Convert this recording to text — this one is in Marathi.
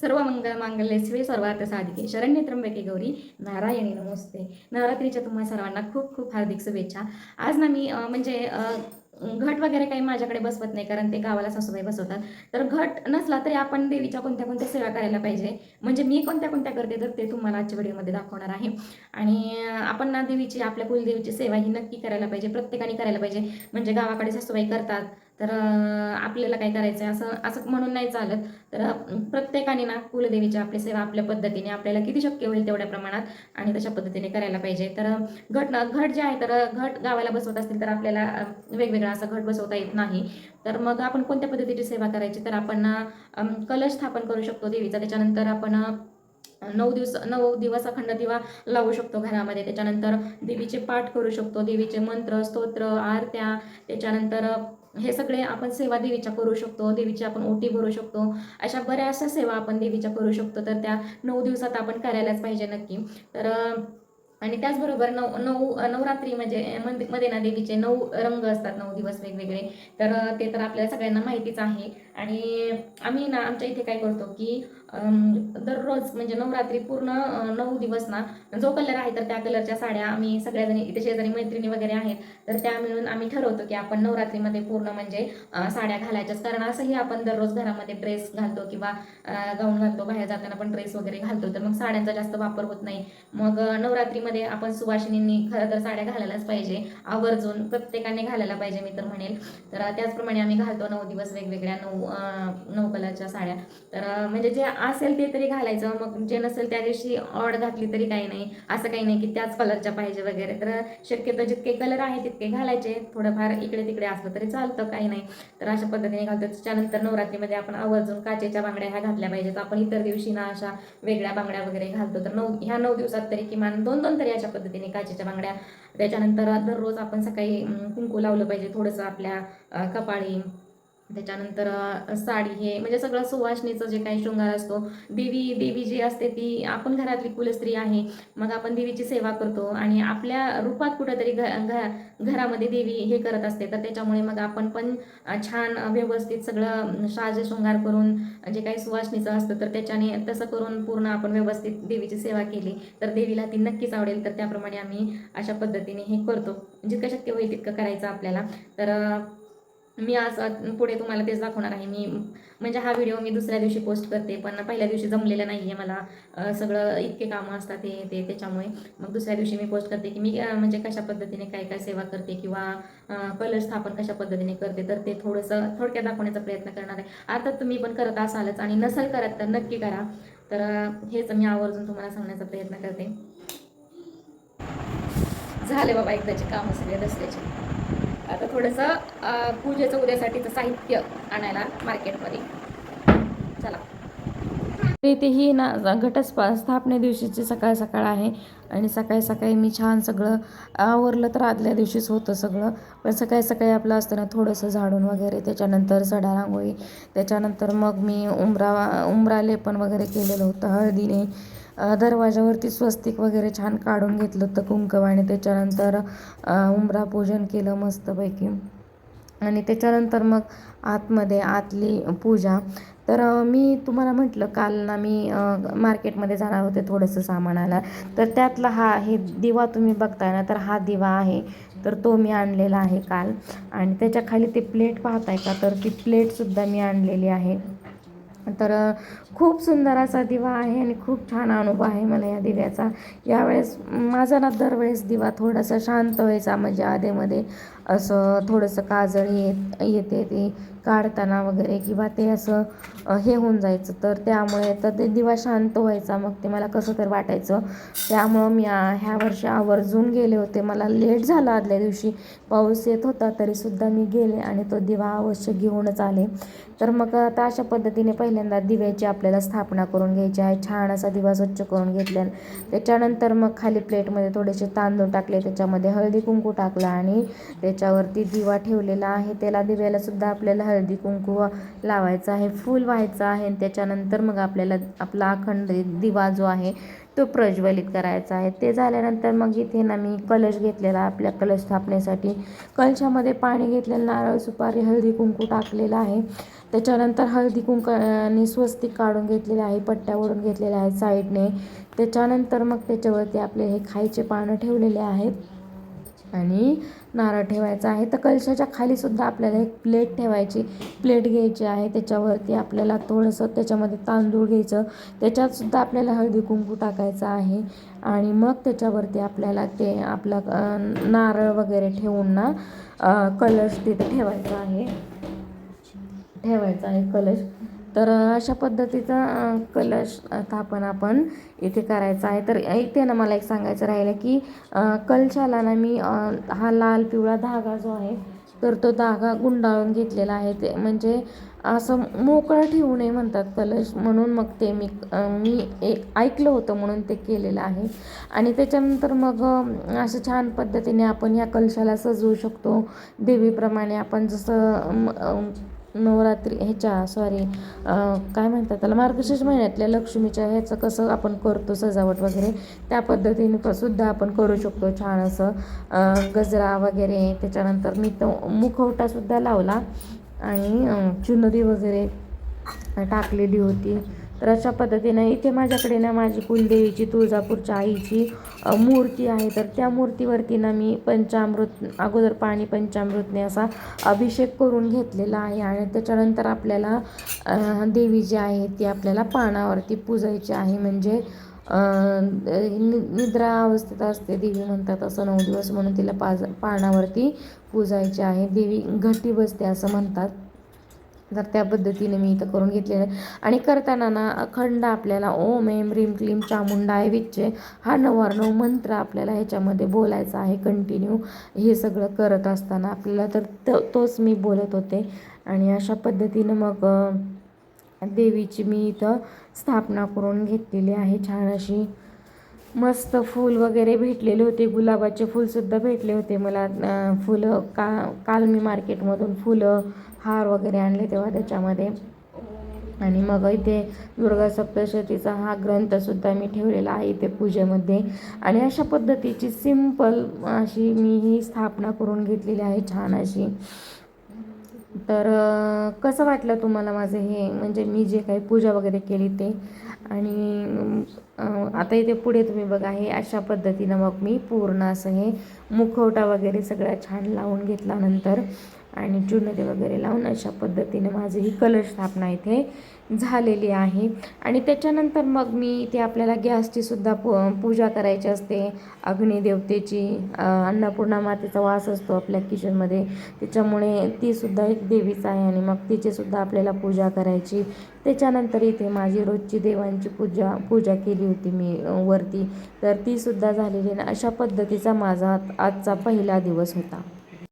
सर्व मंगल मांगल्य शिवे सर्वार्थ साधिके. शरण्य त्र्यंबके गौरी नारायणी नमस्ते. नवरात्रीच्या तुम्हा सर्वांना खूप खूप हार्दिक शुभेच्छा. आज ना मी म्हणजे घट वगैरे काही माझ्याकडे बसवत नाही कारण ते गावाला सासूबाई बसवतात. तर घट नसला तरी आपण देवीच्या कोणत्या कोणत्या सेवा करायला पाहिजे? म्हणजे मी कोणत्या कोणत्या करते तर ते तुम्हाला आजच्या व्हिडिओमध्ये दाखवणार आहे. आणि आपण ना देवीची आपल्या कुलदेवीची सेवा ही नक्की करायला पाहिजे प्रत्येकाने करायला पाहिजे. म्हणजे गावाकडे सासूबाई करतात तर आपल्याला काय करायचं आहे असं असं म्हणून नाही चालत. तर प्रत्येकाने ना कुलदेवीची आपली सेवा आपल्या पद्धतीने आपल्याला किती शक्य होईल तेवढ्या प्रमाणात आणि तशा पद्धतीने करायला पाहिजे. तर घट घट जे आहे तर घट गावाला बसवत असतील तर आपल्याला वेगवेगळा असा घट बसवता येत नाही. तर मग आपण कोणत्या पद्धतीची सेवा करायची? तर आपण कलश स्थापन करू शकतो देवीचा. त्याच्यानंतर आपण नऊ दिवस नऊ दिवस अखंड दिवा लावू शकतो घरामध्ये. त्याच्यानंतर देवीचे पाठ करू शकतो. देवीचे मंत्र स्तोत्र आरत्या. त्याच्यानंतर हे सगळे आपण सेवा देवीच्या करू शकतो देवीची आपण ओटी भरू शकतो. अशा बऱ्याचशा सेवा आपण देवीच्या करू शकतो तर त्या नऊ दिवसात आपण करायलाच पाहिजे नक्की. तर आणि त्याचबरोबर नऊ नऊ नवरात्री म्हणजे मंदिरमध्ये ना देवीचे नऊ रंग असतात नऊ दिवस वेगवेगळे. तर ते तर आपल्याला सगळ्यांना माहितीच आहे. आणि आम्ही ना आमच्या इथे काय करतो की म्हणजे दररोज म्हणजे नवरात्री पूर्ण नऊ दिवस ना जो कलर आहे तर त्या कलरच्या साड्या आम्ही सगळ्याजणी इथे शेजारी मैत्रिणी वगैरे आहेत तर त्या मिळून आम्ही ठरवतो की आपण नवरात्रीमध्ये पूर्ण म्हणजे साड्या घालायच्याच. कारण असंही आपण दररोज घरामध्ये ड्रेस घालतो किंवा गाऊन घालतो बाहेर जाताना पण ड्रेस वगैरे घालतो तर मग साड्यांचा जास्त वापर होत नाही. मग नवरात्रीमध्ये आपण सुवासिनींनी खरं तर साड्या घालायलाच पाहिजे. आवर्जून प्रत्येकाने घालायला पाहिजे मी तर म्हणेल. तर त्याचप्रमाणे आम्ही घालतो नऊ दिवस वेगवेगळ्या नऊ नऊ कलरच्या साड्या. तर म्हणजे जे असेल ते तरी घालायचं मग जे नसेल त्या दिवशी ऑड घातली तरी काही नाही असं काही नाही की त्याच कलरच्या पाहिजे वगैरे. तर शक्यतो जितके कलर आहे तितके घालायचे थोडंफार इकडे तिकडे असलं तरी चालतं काही नाही. तर अशा पद्धतीने घालतो. त्याच्यानंतर नवरात्रीमध्ये आपण आवर्जून काचेच्या बांगड्या ह्या घातल्या पाहिजेत. आपण इतर दिवशी ना अशा वेगळ्या बांगड्या वगैरे घालतो. तर नऊ ह्या नऊ दिवसात तरी किमान दोन दोन तरी अशा पद्धतीने काचेच्या बांगड्या. त्याच्यानंतर दररोज आपण सकाळी कुंकू लावलं पाहिजे थोडंसं आपल्या कपाळी त्याच्यानंतर साडी हे म्हणजे सगळं सुवासनीचं जे काही शृंगार असतो देवी देवी जी असते ती आपण घरातली कुलस्त्री आहे मग आपण देवीची सेवा करतो आणि आपल्या रूपात कुठंतरी घ घरामध्ये देवी हे करत असते. तर त्याच्यामुळे मग आपण पण छान व्यवस्थित सगळं साज शृंगार करून जे काही सुवासनीचं असतं तर त्याच्याने तसं करून पूर्ण आपण व्यवस्थित देवीची सेवा केली तर देवीला ती नक्कीच आवडेल. तर त्याप्रमाणे आम्ही अशा पद्धतीने हे करतो. जितकं शक्य होईल तितकं करायचं आपल्याला. तर मी आज पुढे तुम्हाला तेच दाखवणार आहे. मी म्हणजे हा व्हिडिओ मी दुसऱ्या दिवशी पोस्ट करते पण पहिल्या दिवशी जमलेलं नाही आहे मला सगळं इतके कामं असतात हे ते त्याच्यामुळे. मग दुसऱ्या दिवशी मी पोस्ट करते की मी म्हणजे कशा पद्धतीने काय काय सेवा करते किंवा कलर स्थापन कशा पद्धतीने करते तर ते थोडंसं थोडक्यात दाखवण्याचा प्रयत्न करणार आहे. अर्थात तुम्ही पण करत असालच आणि नसेल करत तर नक्की करा. तर हेच मी आवर्जून तुम्हाला सांगण्याचा प्रयत्न करते. झाले बाबा एकदाचे कामं सगळे दसऱ्याचे. आता थोडंसं पूजेचं उद्यासाठीचं साहित्य आणायला मार्केटमध्ये. चला. इथे ही ना घटस्पा स्थापने दिवशीची सकाळ सकाळ आहे आणि सकाळी सकाळी मी छान सगळं आवरलं तर आदल्या दिवशीच होतं सगळं. पण सकाळी सकाळी आपलं असतं ना थोडंसं झाडून वगैरे त्याच्यानंतर सडा रांगोळी त्याच्यानंतर मग मी उमरा उंबरा लेपन वगैरे केलेलं होतं हळदीने. दरवाजावरती स्वस्तिक वगैरे छान काढून घेतलं होतं कुंकव आणि त्याच्यानंतर उमरा पूजन केलं मस्तपैकी. आणि त्याच्यानंतर मग आतमध्ये आतली पूजा. तर मी तुम्हाला म्हटलं काल ना मी मार्केटमध्ये जाणार होते थोडंसं सामान आला तर त्यातला हा हे दिवा तुम्ही बघताय ना तर हा दिवा आहे. तर तो मी आणलेला आहे काल. आणि त्याच्याखाली ते प्लेट पाहताय का? तर ती प्लेटसुद्धा मी आणलेली आहे. तर खूप सुंदर असा दिवा आहे आणि खूप छान अनुभव आहे मला या दिव्याचा. यावेळेस माझा ना दरवेळेस दिवा थोडासा शांत व्हायचा म्हणजे आधेमध्ये. असं थोडंसं काजळ येत येते ते काढताना वगैरे किंवा ते असं हे होऊन जायचं. तर त्यामुळे तर ते दिवा शांत व्हायचा. मग ते मला कसं तर वाटायचं. त्यामुळं मी ह्या वर्षी आवर्जून गेले होते. मला लेट झाला आदल्या दिवशी. पाऊस येत होता तरीसुद्धा मी गेले आणि तो दिवा अवश्य घेऊनच आले. तर मग आता अशा पद्धतीने पहिल्यांदा दिव्याची आपल्याला स्थापना करून घ्यायची आहे. छान असा दिवा स्वच्छ करून घेतल्या. त्याच्यानंतर मग खाली प्लेटमध्ये थोडेसे तांदूळ टाकले. त्याच्यामध्ये हळदी कुंकू टाकला आणि ते त्याच्यावरती दिवा ठेवलेला आहे. त्याला दिव्याला सुद्धा आपल्याला हळदी कुंकू लावायचा आहे. फूल व्हायचं आहे आणि त्याच्यानंतर मग आपल्याला आपला अखंड दिवा जो आहे तो प्रज्वलित करायचा आहे. ते झाल्यानंतर मग इथे ना मी कलश घेतलेला आपल्या कलश स्थापनेसाठी. कलशामध्ये पाणी घेतलेलं नारळ सुपारी हळदी कुंकू टाकलेलं आहे. त्याच्यानंतर हळदी कुंकाने स्वस्तिक काढून घेतलेले आहे पट्ट्या ओढून घेतलेल्या आहेत साईडने. त्याच्यानंतर मग त्याच्यावरती आपले हे खायचे पानं ठेवलेले आहेत. आणि नारळ ठेवायचा आहे. तर कलशाच्या खाली सुद्धा आपल्याला एक प्लेट ठेवायची. प्लेट घ्यायची आहे. त्याच्यावरती आपल्याला थोडंसं त्याच्यामध्ये तांदूळ घ्यायचं. त्याच्यात सुद्धा आपल्याला हळदी कुंकू टाकायचं आहे. आणि मग त्याच्यावरती आपल्याला ते आपलं नारळ वगैरे ठेवून ना कलश तिथे ठेवायचा आहे. ठेवायचा आहे कलश. तर अशा पद्धतीचा कलश स्थापन आपण इथे करायचं आहे. तर इथे ना मला एक सांगायचं राहिलं की कलशाला ना मी हा लाल पिवळा धागा जो आहे तर तो धागा गुंडाळून घेतलेला आहे. ते म्हणजे असं मोकळं ठेवू नये म्हणतात कलश म्हणून मग ते मी मी एक ऐकलं होतं म्हणून ते केलेलं आहे. आणि त्याच्यानंतर मग असं छान पद्धतीने आपण या कलशाला सजवू शकतो. देवीप्रमाणे आपण जसं नवरात्री ह्याच्या सॉरी काय म्हणतात त्याला मार्गशीर्ष महिन्यातल्या लक्ष्मीच्या ह्याचं कसं आपण करतो सजावट वगैरे त्या पद्धतीने क सुद्धा आपण करू शकतो. छान असं गजरा वगैरे त्याच्यानंतर मी तो मुखवटासुद्धा लावला आणि चुनरी वगैरे टाकलेली होती. तर अशा पद्धतीनं इथे माझ्याकडे ना माझी कुलदेवीची तुळजापूरच्या आईची मूर्ती आहे. तर त्या मूर्तीवरती ना मी पंचामृत अगोदर पाणी पंचामृतने असा अभिषेक करून घेतलेला आहे. आणि त्याच्यानंतर आपल्याला देवी जी आहे ती आपल्याला पानावरती पूजायची आहे. म्हणजे नि निद्रा अवस्थेत असते देवी म्हणतात असं नऊ दिवस म्हणून तिला पाज पानावरती पूजायची आहे. देवी घटी बसते असं म्हणतात. तर त्या पद्धतीने मी इथं करून घेतलेलं आहे. आणि करताना ना अखंड आपल्याला ओम एम रीम क्लीम चामुंडाय विच्चे हा नवार्णव मंत्र आपल्याला ह्याच्यामध्ये बोलायचा आहे कंटिन्यू हे सगळं करत असताना आपल्याला तर तो तोच मी बोलत होते. आणि अशा पद्धतीनं मग देवीची मी इथं स्थापना करून घेतलेली आहे छान अशी मस्त फूल वगैरे भेटलेले होते. गुलाबाचे फूलसुद्धा भेटले होते. मला फुलं का काल मी मार्केटमधून फुलं हार वगैरे आणले तेव्हा त्याच्यामध्ये. आणि मग इथे दुर्गा सप्तशतीचा हा ग्रंथसुद्धा मी ठेवलेला आहे इथे पूजेमध्ये. आणि अशा पद्धतीची सिंपल अशी मी ही स्थापना करून घेतलेली आहे छान अशी. तर कसं वाटलं तुम्हाला माझं हे? म्हणजे मी जे काही पूजा वगैरे केली ते? आणि आता इथे पुढे तुम्ही बघा हे अशा पद्धतीनं मग मी पूर्ण असं हे मुखवटा वगैरे सगळ्या छान लावून घेतल्यानंतर आणि चुनरी वगैरे लावून अशा पद्धतीने माझी ही कलश स्थापना इथे झालेली आहे. आणि त्याच्यानंतर मग मी इथे आपल्याला गॅसची सुद्धा पू पूजा करायची असते. अग्निदेवतेची अन्नपूर्णा मातेचा वास असतो आपल्या किचनमध्ये. त्याच्यामुळे ती सुद्धा एक देवीच आहे आणि मग तिची सुद्धा आपल्याला पूजा करायची. त्याच्यानंतर इथे माझी रोजची देवांची पूजा पूजा केली होती मी वरती. तर ती सुद्धा झालेली आहे अशा पद्धतीचा माझा आजचा पहिला दिवस होता.